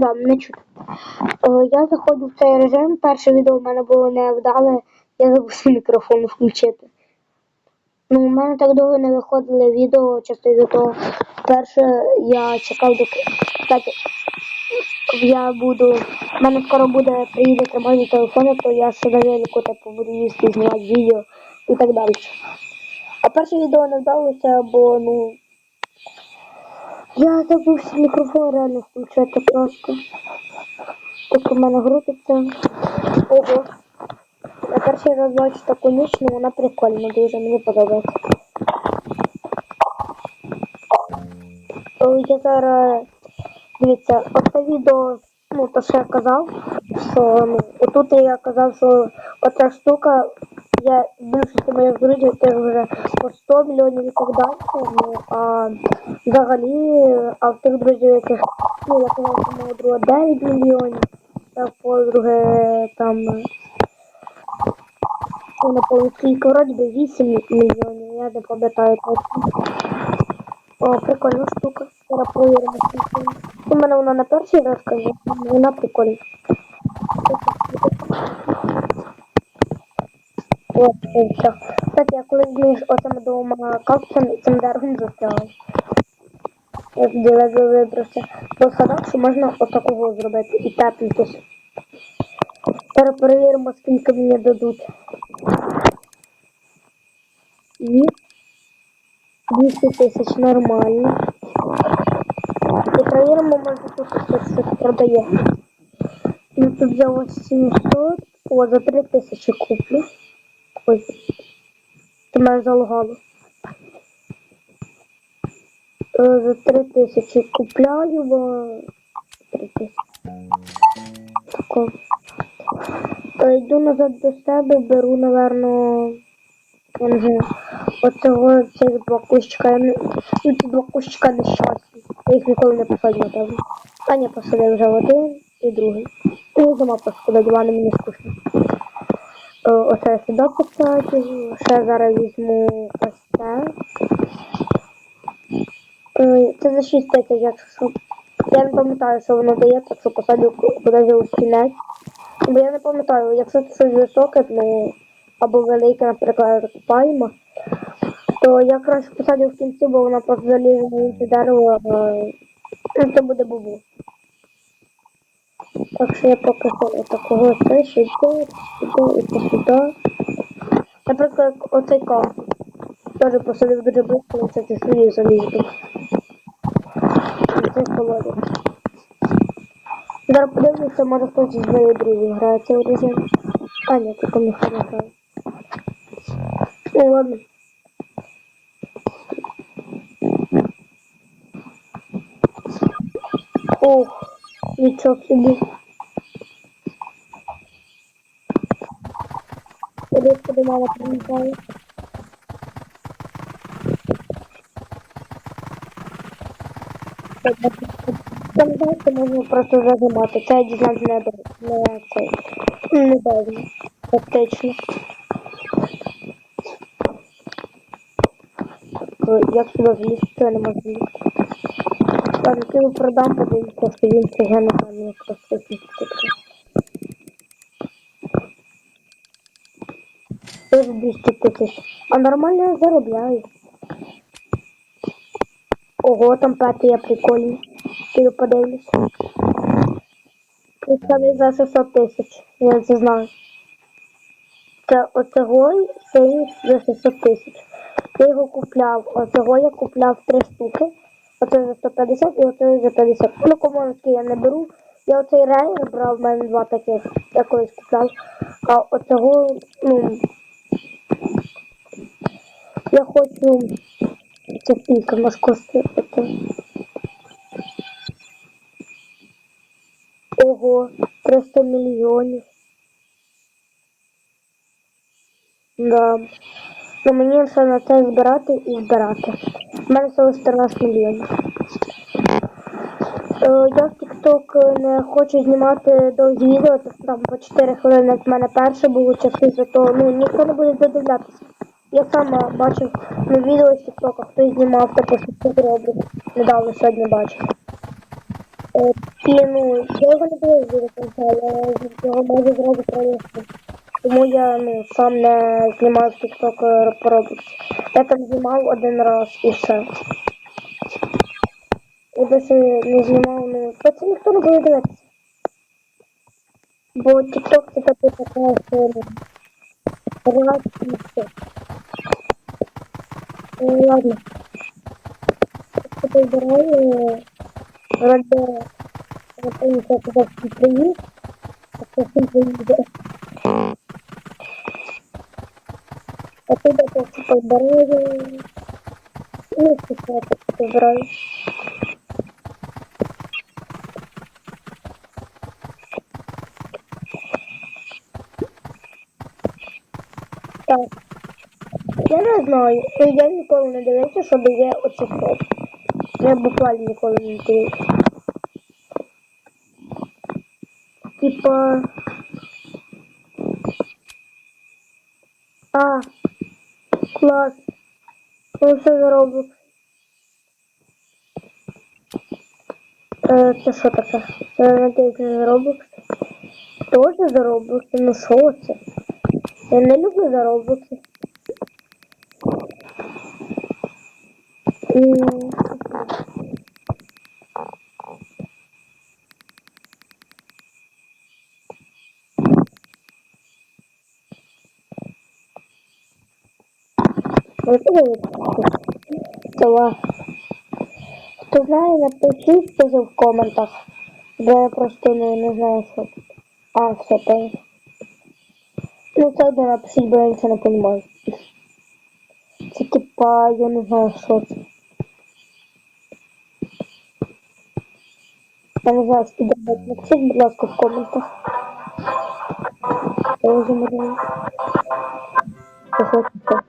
Ну да, мене чути. Е, Я заходжу в цей режим. Перше відео в мене було невдале, я забув свій мікрофон включити. Ну, у мене так довго не виходили відео, часто того. Перше я чекав до Кстати, я буду. У мене скоро буде приїде тримати телефони, то я ще на велику типу буду їсти, знімати відео і так далі. А перше відео не вдалося, бо ну. Я забув мікрофон реально включати просто. Так у мене грудиться. Ого. Я перший раз бачу таку ніч, ну вона прикольна, дуже мені подобається. Я зараз дивіться, оце відео, ну то що я казав, що ну, отут я казав, що оця штука, я більшості моїх друзів теж вже по 100 мільйонів і так. Ну а взагалі, а в тих друзів, яких ну, я казав, що мого друга 9 мільйонів, та подруги там. Ну, напевно, скільки вроді би 8 мільйонів, я не пам'ятаю точно. О, прикольна штука. Зараз провіримо. У мене вона на перший раз каже, вона прикольна. От, і все. Кстати, я колись між оцими двома капцями цим дергом застрягав. Я тоді ледве вибрався. Бо згадав, що можна отакого зробити і тепнутися. Зараз перевіримо, скільки мені дадуть. І 200 тисяч нормально. І перевіримо, може тут щось продає. Ну тут ось 700, о, за 3 тисячі куплю. Ой, ти мене залагало. Е, За 3 тисячі купляю, бо 3 тисячі. Йду назад до себе, беру, наверно, я не знаю, оцього цих два кущика. Ну, ці два кущика нещасні. Я їх ніколи не посадю, напевно. А ні, посадив вже один і другий. І я сама посадила, вони мені скучно. Е, Оце я сюди посадю. Ще зараз візьму ось це. Е, Це за 6 тисяч, якщо. Я не пам'ятаю, що воно дає, так що посадю кудись у кінець. Бо я не пам'ятаю, якщо це щось високе, ну або велике, наприклад, купаємо, то я краще посадю в кінці, бо вона просто залізе на інше дерево, а, ну, це буде бубу. Так що я поки що такого це ще йду, сюди і посюди. Наприклад, оцей кав. Теж посадив дуже близько, це свої залізти. Це холодно. Зараз подивлюся, може хтось із моїх друзів грає цей режим. А, ні, тільки ніхто не грає. Ну ладно. Ох, нічого собі. Різко до мене приїжджає. Там знаєте, можна просто зажимати. Це я дізнався не, не цей. Недавно. Фактично. Е, Як сюди залізти, я не можу залізти. Ладно, ти продам, подивимося, що він це я не як просто такий. Теж 200 тисяч. А нормально я заробляю. Ого, там п'ятий я прикольний. Піду подивлюсь. Представив за 600 тисяч. Я це знаю. Це оцього це за 600 тисяч. Я його купляв. Оцього я купляв три штуки. Оце за 150 і оце за 50. Ну, комонський я не беру. Я оцей рейер брав, в мене два таких. Я колись купляв. А оцього, ну. Я хочу. Це може коштує. Ого, 300 мільйонів. Да. Ну мені все на це збирати і збирати. У мене всього 14 мільйонів. Е, я в TikTok не хочу знімати довгі відео, це там по 4 хвилини, в мене перше було часи, зато ну, ніхто не буде додивлятися. Я сама бачив ну, відео з TikTok, хтось знімав, та по 6 роблю. Недавно сьогодні бачив. Е, Ті, ну, я його не до кінця, я його можу зразу пролізти. Тому я ну, сам не знімав TikTok по Roblox. Я там знімав один раз і все. Я досі не знімав, ну, про це ніхто не буде дивитися. Бо TikTok це таке така історія. Раз і все. Ну, ладно. Що збираю, ради напевно, це туди всі приїзд, а всім приїде. А ти де ти побираю, ну, все так побираю. Так. Я не знаю, я ніколи не дивився, що дає оці хлоп. Я буквально ніколи не дивився. Типа. А, клас. Ну все за Roblox. Е, це що таке? Це надіюсь не за Roblox. Тоже за Roblox? Ну що це? Я не люблю за Roblox. М, Вот это Хто знає, напишіть теж в коментах. Бо я просто не, не знаю, що. А, все, понял. Ну, це одне напишіть, бо я нічого не розумію. Це типа, я не знаю, що це. Я не знаю, спідбет. Напишіть, будь ласка, в коментах. Я вже не знаю. Що це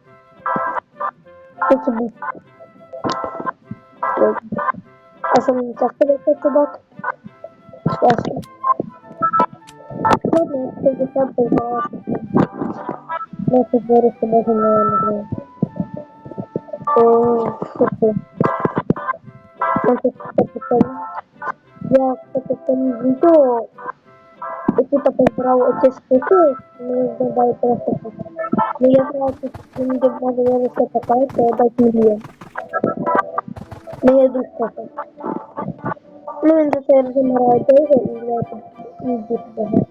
Ладно, я це все познала. Я це зараз себе не знаю. О, що це? Ну, це таке питання. Я, кстати, в тому відео, і тут позбирав оці штуки, мені здаває просто так. Ну, я знаю, що де з'явилася така, то я дать мільйон. Ну, я друг просто. Ну, він за це розмирає довго, і я тут не дуже багато.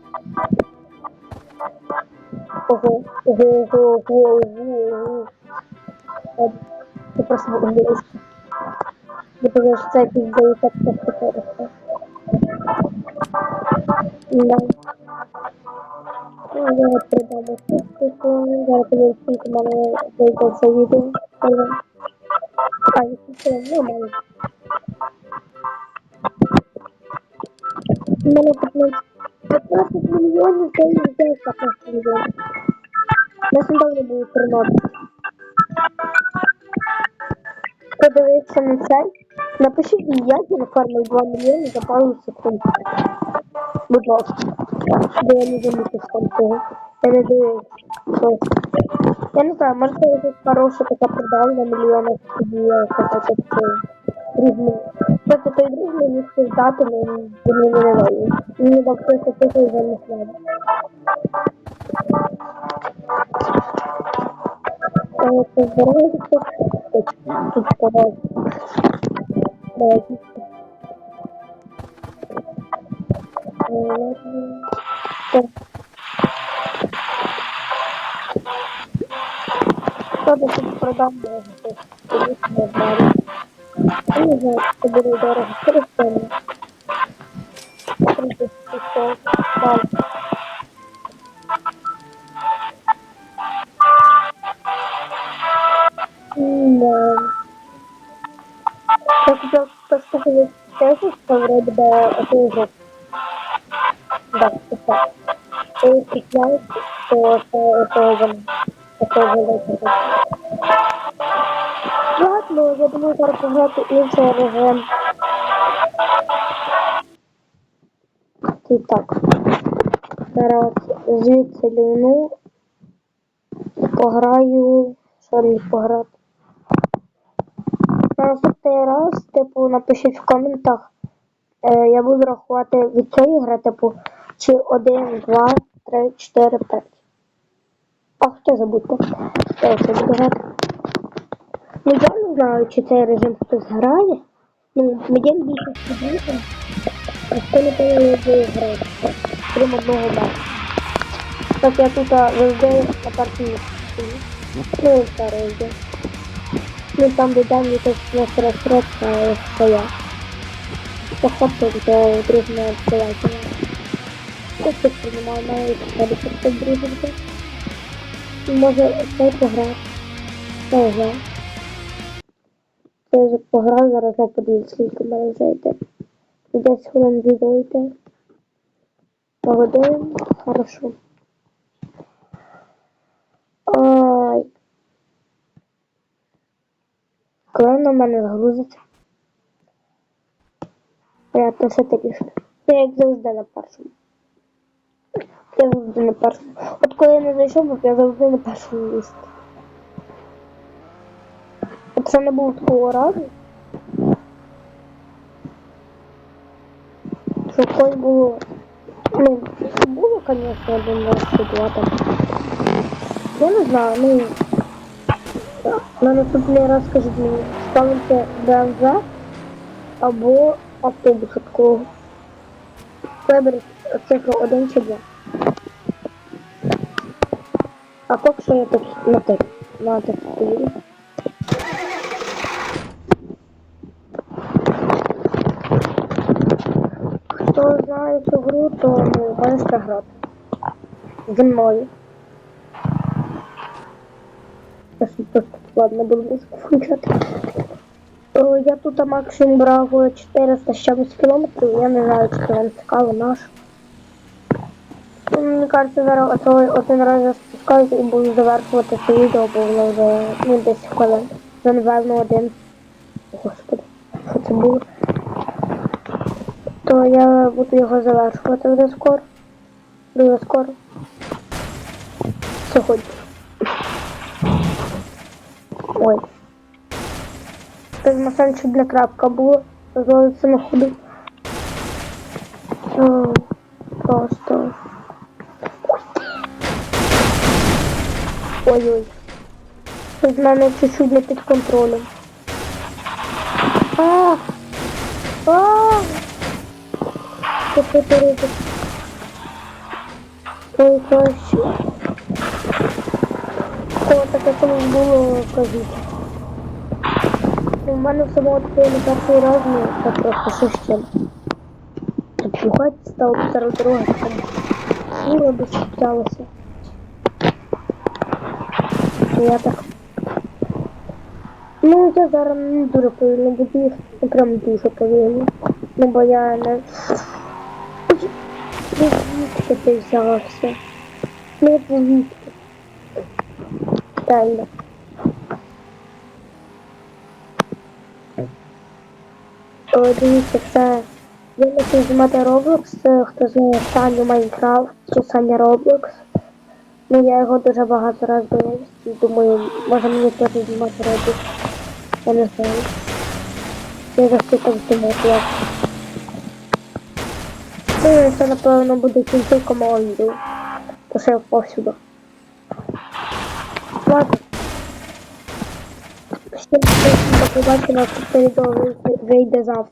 Ого, ого, ого, ого, ого, ого. Це просто англійська. Я думаю, що це якийсь деяка просто Да. Ну, я от штуку. Зараз мене вийде це відео. А, якщо нормально. У мене 15 15 мільйонів, це не знаю, 15 мільйонів. Нас недавно було 13. Подивитися на я нафармив 2 мільйони за пару секунд. Будь ласка. Бо я не замітив там. Не Я не знаю, може це якась хороша така продала на тоді я какая-то це різні. Просто той мені хотів дати, але він мені не дає. Мені дав просто тихо і не слава. Е, Це тут. Сказав. Давайте. Е, ладно. Так. Ладно, тут продам може щось. Тоді не знаю. Я не знаю, це буде дорого. Перестане. Тридцять пішов. Далі. Да. Я хотел поставить тезис, что вроде бы это уже... Да, это И сейчас, что это, это уже... Это уже лето. Ладно, я думаю, зараз пограти інший режим. І так. Зараз звідси лівну. Пограю. Що мені пограти? На наступний раз, типу, напишіть в коментах, Е, я буду рахувати від цієї гри, типу, чи 1, 2, 3, 4, 5. А хто забудьте? Хто це буде грати? Ну я не знаю, чи цей режим хтось грає. Ну, мені більше студентів. Просто не повинні грати. Крім одного бара. Так я тут а, завжди на місці. Ну, старий. Ну там де там якось на серед це я. Захоплює до дружного відкривання. Ось тут приймаю маю себе просто дружити. Може цей пограти. Це гра. Це вже пограв, зараз я подивлюсь, скільки в мене зайде. 10 хвилин відео йде. Погодин. Хорошо. Ай. Коли воно в мене загрузиться? Понятно, все трішки. Я як завжди на першому. Я завжди на першому. От коли я не зайшов, я завжди на першому місці. От це не було такого разу. Що когось було. Ну, було, звісно, один раз чи два там. Я не знаю, ну. На наступний раз скажіть мені, ставите БМВ або автобус такого. Виберіть цифру 1 чи 2. А поки що я тут на тих. На тих стою. Хто знає цю гру, то можете грати. Зі мною. Я просто ладно буду музику включати. Я тут максимум брав 400 з чимось кілометрів, я не знаю, чи вам цікаво наш. Ну, Мені кажеться, зараз один раз я спускаюся і буду завершувати це відео, бо воно вже ну, 10 хвилин. Вже напевно один. Господи, що це було? То я буду його завершувати вже скоро. Дуже скоро. Сьогодні. Ой. Без масанчик для крапка було. Дозволиться на ходу. Ой-ой. Щось в мене чуть-чуть не під контролем. А! А! Що це перейде? Ой, краще. Кого таке колись було, кажіть. У мене в самого таке не перший раз, ну це просто що з чим. Тут бухать став серед дороги, там сіла би чіплялася. Я так. Ну, я зараз не дуже повільно буду їхати, ну прям дуже повільно. Ну, бо я не... Звідки ти взявся? Ну, звідки? Реально. О, дивіться, це я почав знімати Roblox, хто знає Саню Майнкрафт чи Саня Roblox. Ну я його дуже багато раз дивився думаю, може мені теж знімати Roblox. Я не знаю. Я завжди так думав, як. Ну, це напевно буде кінцівка мого відео. Що я впав. Ладно. Всім що це відео вийде завтра.